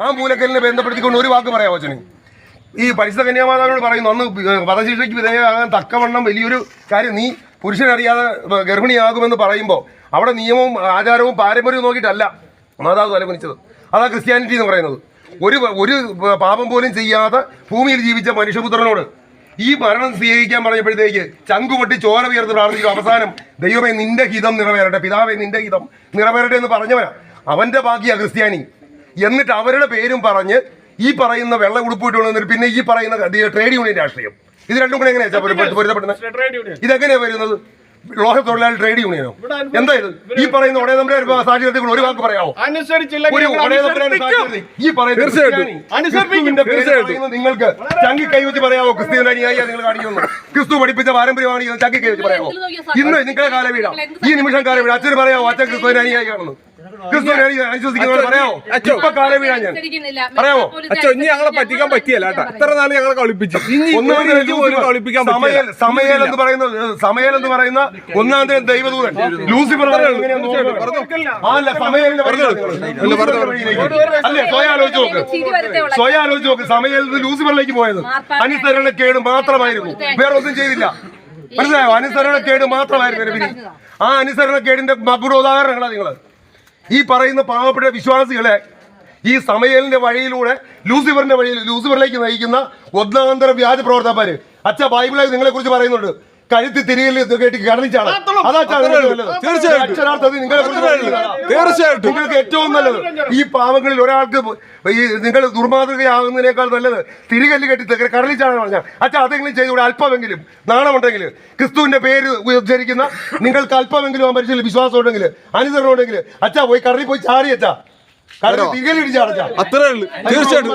ആ മൂലക്കലിനെ ബന്ധപ്പെടുത്തിക്കൊണ്ട് ഒരു വാക്ക് പറയാം വച്ചന് ഈ പരിശുദ്ധ കന്യാമാതാവിനോട് പറയുന്നു അന്ന് വധശിക്ഷയ്ക്ക് വിധേയമാകാൻ തക്കവണ്ണം വലിയൊരു കാര്യം നീ പുരുഷനറിയാതെ ഗർഭിണിയാകുമെന്ന് പറയുമ്പോൾ അവിടെ നിയമവും ആചാരവും പാരമ്പര്യവും നോക്കിയിട്ടല്ല മാതാവ് തലകുനിച്ചത്. അതാ ക്രിസ്ത്യാനിറ്റി എന്ന് പറയുന്നത്. ഒരു ഒരു പാപം പോലും ചെയ്യാതെ ഭൂമിയിൽ ജീവിച്ച മനുഷ്യപുത്രനോട് ഈ മരണം സ്വീകരിക്കാൻ പറഞ്ഞപ്പോഴത്തേക്ക് ചങ്കുപൊട്ടി ചോര ഉയർത്ത് പ്രാർത്ഥിക്കും അവസാനം ദൈവമേ നിന്റെ ഹിതം നിറവേറട്ടെ. പിതാവേ നിന്റെ ഹിതം നിറവേറട്ടെ എന്ന് പറഞ്ഞവനാ. അവന്റെ ബാക്കിയാ ക്രിസ്ത്യാനി. എന്നിട്ട് അവരുടെ പേരും പറഞ്ഞ് ഈ പറയുന്ന വെള്ള ഉടുപ്പിട്ട് വന്നിട്ട് പിന്നെ ഈ പറയുന്ന ട്രേഡ് യൂണിയൻ രാഷ്ട്രീയം. ഇത് രണ്ടും കൂടെ എങ്ങനെയാ പൊരുത്തപ്പെടുന്നത് ട്രേഡ് യൂണിയൻ ഇതെങ്ങനെയാ വരുന്നത്? ലോഹ തൊഴിലാളി ട്രേഡ് യൂണിയനോ എന്താ ഇത്? ഈ പറയുന്ന ഒടേ നമ്മുടെ സാക്ഷ്യത്തിൽ ഒരു വാക്ക് പറയാമോ ഈ പറയുന്ന നിങ്ങൾക്ക് ചങ്കി കൈവച്ച് പറയാമോ ക്രിസ്തുവിന്റെ അനുയായി നിങ്ങൾ കാണിക്കുന്നു. ക്രിസ്തു പഠിപ്പിച്ച പാരമ്പര്യമാണ് ചങ്കി കൈവച്ച് പറയാമോ ഇന്ന് നിങ്ങളെ കാലം വീഴാം ഈ നിമിഷം കാലം വീഴാം അച്ഛന് പറയാമോ അച്ഛൻ ക്രിസ്തുവിന്റെ പറയാമോ അച്ഛോ. ഇപ്പൊ കാലം വീഴാൻ ഞാൻ. പറയാമോ? അച്ഛോ ഇനി ഞങ്ങളെ പറ്റിക്കാൻ പറ്റിയല്ല കേട്ടോ. ഇത്ര നാൾ ഞങ്ങളെ കളിപ്പിച്ചു. കളിപ്പിക്കാൻ സമയൽ എന്ന് പറയുന്ന സമയൽ എന്ന് പറയുന്ന ഒന്നാമത്തെ ദൈവദൂതൻ. ലൂസിഫർ അല്ല സമയലിന്റെ. അല്ലേ സ്വയം ആലോചിച്ച് നോക്ക്. സ്വയം ആലോചിച്ച് നോക്ക്. സമയൽ നിന്ന് ലൂസിഫറിലേക്ക് പോയത്. അനുസരണക്കേട് മാത്രമായിരുന്നു. വേറെ ഒന്നും ചെയ്തില്ല. മനസ്സിലായോ? അനുസരണക്കേട് മാത്രമായിരുന്നു രവിനി ആ അനുസരണക്കേടിന്റെ മകുട ഉദാഹരണങ്ങളാണ് നിങ്ങൾ. ഈ പറയുന്ന പാവപ്പെട്ട വിശ്വാസികളെ ഈ സമയലിന്റെ വഴിയിലൂടെ ലൂസിഫറിന്റെ വഴിയിൽ ലൂസിഫറിലേക്ക് നയിക്കുന്ന ഒന്നാന്തര വ്യാജ പ്രവർത്തകന്മാര്. അച്ഛ ബൈബിളായി നിങ്ങളെ കുറിച്ച് പറയുന്നുണ്ട്. കഴുത്തി തിരികെ കേട്ടി അതാ നല്ലത്. തീർച്ചയായിട്ടും. തീർച്ചയായിട്ടും. നിങ്ങൾക്ക് ഏറ്റവും നല്ലത് ഈ പാവങ്ങളിൽ ഒരാൾക്ക് ഈ നിങ്ങൾ ദുർമാതൃകയാകുന്നതിനേക്കാൾ നല്ലത് തിരികല്ല് കെട്ടി കടലിൽ ചാടാൻ പറഞ്ഞാൽ. അച്ഛാ അതെങ്കിലും ചെയ്തുകൂടെ അല്പമെങ്കിലും. നാണമുണ്ടെങ്കിൽ. ക്രിസ്തുവിന്റെ പേര് ഉദ്ധരിക്കുന്ന നിങ്ങൾക്ക് അല്പമെങ്കിലും ആ മനുഷ്യരിൽ വിശ്വാസം ഉണ്ടെങ്കിൽ അനുസരണം ഉണ്ടെങ്കിൽ അച്ഛാ പോയി കടലിൽ പോയി ചാടി അച്ഛാ. കടലിൽ അച്ഛാ. അത്രേ ഉള്ളൂ. തീർച്ചയായിട്ടും.